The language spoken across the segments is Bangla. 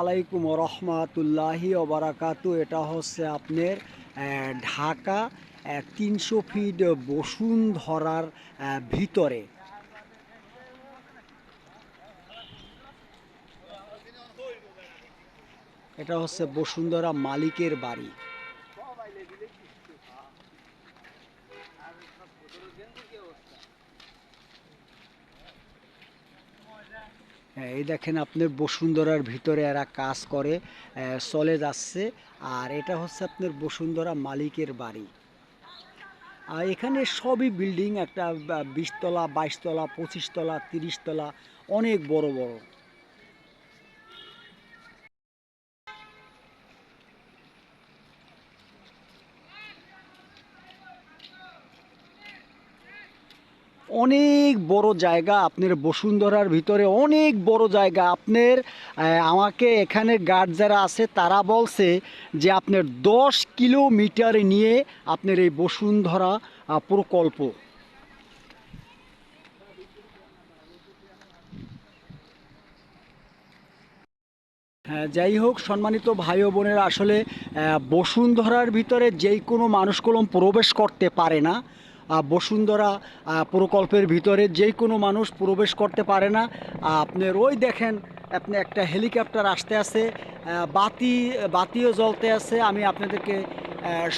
আলাইকুম রহমাতুল্লাহি ওবারাকাতু। এটা হচ্ছে আপনার ঢাকা তিনশো ফিট বসুন্ধরার ধরার ভিতরে। এটা হচ্ছে বসুন্ধরা মালিকের বাড়ি। এই দেখেন আপনি বসুন্ধরার ভিতরে এরা কাজ করে চলে যাচ্ছে। আর এটা হচ্ছে আপনার বসুন্ধরা মালিকের বাড়ি। আর এখানে সবই বিল্ডিং, একটা বিশতলা, বাইশতলা, পঁচিশতলা, তিরিশতলা, অনেক বড় বড়। অনেক বড় জায়গা আপনার বসুন্ধরার ভিতরে, অনেক বড় জায়গা। আপনার আমাকে এখানে গার্ড যারা আছে, তারা বলছে যে আপনার দশ কিলোমিটার নিয়ে আপনার এই বসুন্ধরা প্রকল্প। হ্যাঁ যাই হোক, সম্মানিত ভাই বোনেরা, আসলে বসুন্ধরার ভিতরে যেই কোনো মানুষ কলম প্রবেশ করতে পারে না বসুন্ধরা প্রকল্পের ভিতরে যে কোনো মানুষ প্রবেশ করতে পারে না। আপনার ওই দেখেন, আপনি একটা হেলিকপ্টার আসতে আছে বাতি, বাতিও জ্বলতে আছে। আমি আপনাদেরকে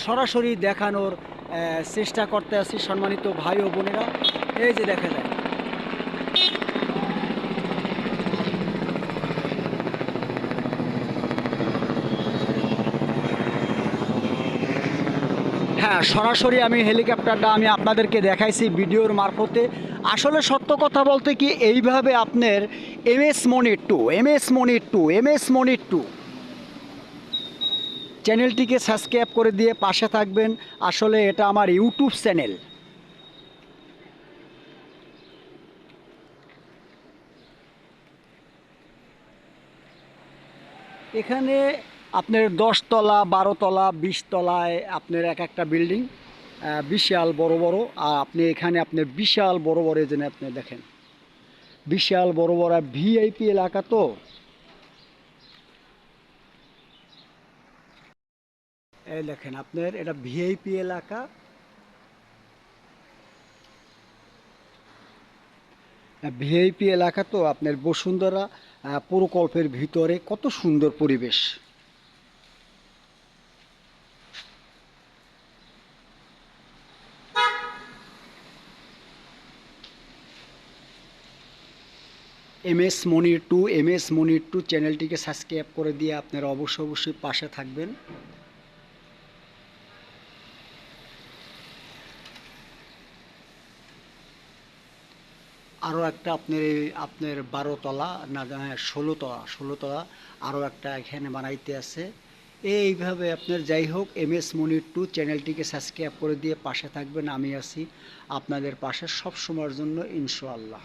সরাসরি দেখানোর চেষ্টা করতে আছি সম্মানিত ভাই ও বোনেরা। এই যে দেখা যায়। হ্যাঁ সরাসরি আমি হেলিকপ্টারটা আমি আপনাদেরকে দেখাইছি ভিডিওর মারফতে। আসলে সত্য কথা বলতে কি, এইভাবে আপনার M S Monir two, M S Monir two, M S Monir two. চ্যানেলটিকে সাবস্ক্রাইব করে দিয়ে পাশে থাকবেন। আসলে এটা আমার ইউটিউব চ্যানেল। এখানে আপনার দশতলা বারোতলা বিশতলায় আপনার এক একটা বিল্ডিং বিশাল বড় বড়। আর আপনি এখানে আপনার বিশাল বড় বড় জন্য আপনি দেখেন, বিশাল বড় বড় ভিআইপি এলাকা তো। এই দেখেন আপনার, এটা ভিআইপি এলাকা। ভিআইপি এলাকা তো আপনার বসুন্ধরা প্রকল্পের ভিতরে কত সুন্দর পরিবেশ। M S Monir two M S Monir two চ্যানেলটিকে সাবস্ক্রাইব করে দিয়ে আপনারা অবশ্যই অবশ্যই পাশে থাকবেন। আরও একটা আপনার আপনার বারোতলা না হ্যাঁ, ষোলোতলা ষোলোতলা আরও একটা এখানে বানাইতে আছে। এইভাবে আপনার যাই হোক এম এস মনির টু চ্যানেলটিকে সাবস্ক্রাইব করে দিয়ে পাশে থাকবেন। আমি আছি আপনাদের পাশে সব সময়ের জন্য ইনশাআল্লাহ।